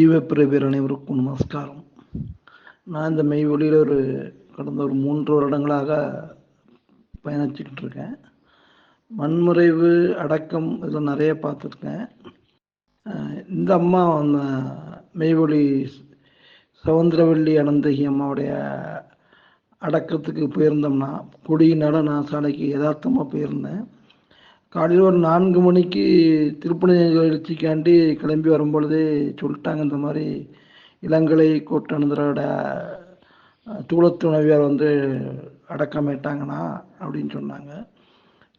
ஜீவப்பிரபீர் அனைவருக்கும் நமஸ்காரம். நான் இந்த மெய் ஒளியில் ஒரு கடந்த ஒரு மூன்று வருடங்களாக பயணிச்சுக்கிட்டு இருக்கேன் வன்முறைவு அடக்கம் இதில் நிறைய பார்த்துருக்கேன். இந்த அம்மா அந்த மெய்வொலி சவுந்தரவள்ளி அனந்தகி அம்மாவுடைய அடக்கத்துக்கு போயிருந்தோம்னா கொடியினால நான் சாலைக்கு யதார்த்தமாக போயிருந்தேன். காலையில் ஒரு நான்கு மணிக்கு திருப்பணி எழுச்சிக்காண்டி கிளம்பி வரும்பொழுதே சொல்லிட்டாங்க இந்த மாதிரி இளங்கலை கோட்டனந்தரோட தூளத்துணவியார் வந்து அடக்கமேட்டாங்கண்ணா அப்படின்னு சொன்னாங்க.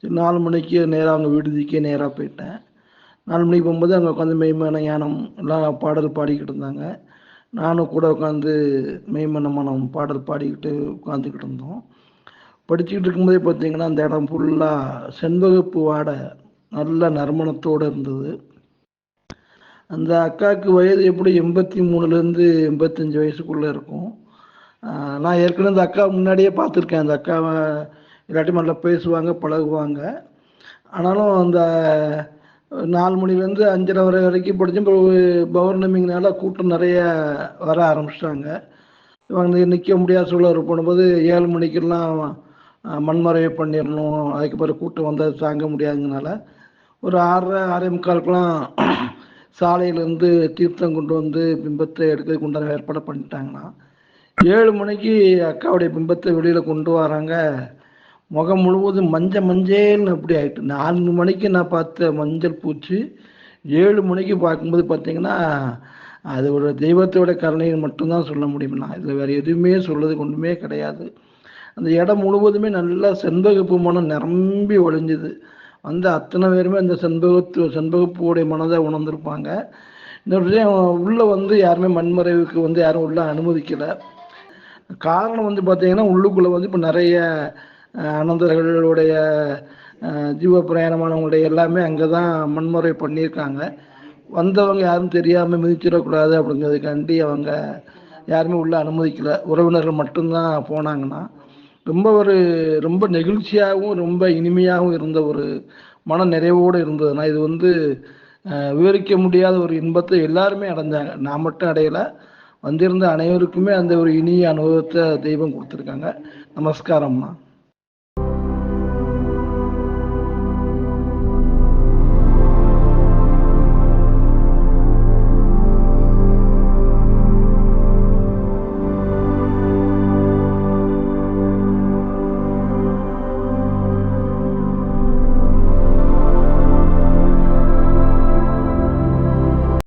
சரி நாலு மணிக்கு நேராக அவங்க விடுதிக்கே நேராக போயிட்டேன். நாலு மணிக்கு போகும்போது அங்கே உட்காந்து மெய்மன ஞானம் எல்லாம் பாடல் பாடிக்கிட்டு இருந்தாங்க. நானும் கூட உட்காந்து மெய்மன மனம் பாடல் பாடிக்கிட்டு உட்காந்துக்கிட்டு இருந்தோம். படிச்சுக்கிட்டு இருக்கும்போதே பார்த்தீங்கன்னா அந்த இடம் ஃபுல்லாக செண்பகப்பு வாடை நல்ல நறுமணத்தோடு இருந்தது. அந்த அக்காவுக்கு வயது எப்படி? எண்பத்தி மூணுலேருந்து எண்பத்தஞ்சு வயசுக்குள்ளே இருக்கும். நான் ஏற்கனவே அந்த அக்கா முன்னாடியே பார்த்துருக்கேன். அந்த அக்காவை இல்லாட்டி நல்லா பேசுவாங்க பழகுவாங்க. ஆனாலும் அந்த நாலு மணிலேருந்து அஞ்சரை வரை வரைக்கும் படித்தேன் பௌர்ணமிங்கனால கூட்டம் நிறைய வர ஆரம்பிச்சிட்டாங்க. இவங்க நிற்க முடியாத சூழல் போனபோது ஏழு மணிக்கெல்லாம் மண்மறைவு பண்ணிடணும் அதுக்கு பிறகு கூட்டம் வந்தால் தாங்க முடியாதுங்கனால ஒரு ஆறரை ஆறே முக்காலுக்கெல்லாம் சாலையிலேருந்து தீர்த்தம் கொண்டு வந்து பிம்பத்தை எடுக்கிறதுக்கு உண்டான ஏற்பாடு பண்ணிட்டாங்கன்னா ஏழு மணிக்கு அக்காவுடைய பிம்பத்தை வெளியில் கொண்டு வராங்க. முகம் முழுவதும் மஞ்சள் மஞ்சள்னு அப்படி ஆகிட்டு நான்கு மணிக்கு நான் பார்த்த மஞ்சள் பூச்சி ஏழு மணிக்கு பார்க்கும்போது பார்த்தீங்கன்னா அது ஒரு தெய்வத்தோட கருணையை மட்டும்தான் சொல்ல முடியும் நான் இதில் வேறு எதுவுமே சொல்றதுக்கு ஒன்றுமே கிடையாது. அந்த இடம் முழுவதுமே நல்லா செண்பகப்பு மனம் நிரம்பி ஒழிஞ்சுது வந்து அத்தனை பேருமே அந்த செண்பகத்து செண்பகப்பூடைய மனதை உணர்ந்திருப்பாங்க. இந்த விஷயம் உள்ளே வந்து யாருமே மண்மறைவுக்கு வந்து யாரும் உள்ள அனுமதிக்கலை. காரணம் வந்து பார்த்தீங்கன்னா உள்ளுக்குள்ளே வந்து இப்போ நிறைய அனந்தர்களுடைய ஜீவ பிரயாணமானவங்களுடைய எல்லாமே அங்கே தான் மண்முறை பண்ணியிருக்காங்க. வந்தவங்க யாரும் தெரியாமல் மிதிச்சிடக்கூடாது அப்படிங்கிறதுக்காண்டி அவங்க யாருமே உள்ள அனுமதிக்கலை. உறவினர்கள் மட்டும்தான் போனாங்கன்னா ரொம்ப ஒரு ரொம்ப நெகிழ்ச்சியாகவும் ரொம்ப இனிமையாகவும் இருந்த ஒரு மன நிறைவோடு இருந்ததுன்னா இது வந்து விவரிக்க முடியாத ஒரு இன்பத்தை எல்லாருமே அடைஞ்சாங்க. நான் மட்டும் அடையலை. வந்திருந்த அனைவருக்குமே அந்த ஒரு இனிய அனுபவத்தை தெய்வம் கொடுத்துருக்காங்க. நமஸ்காரம்மா.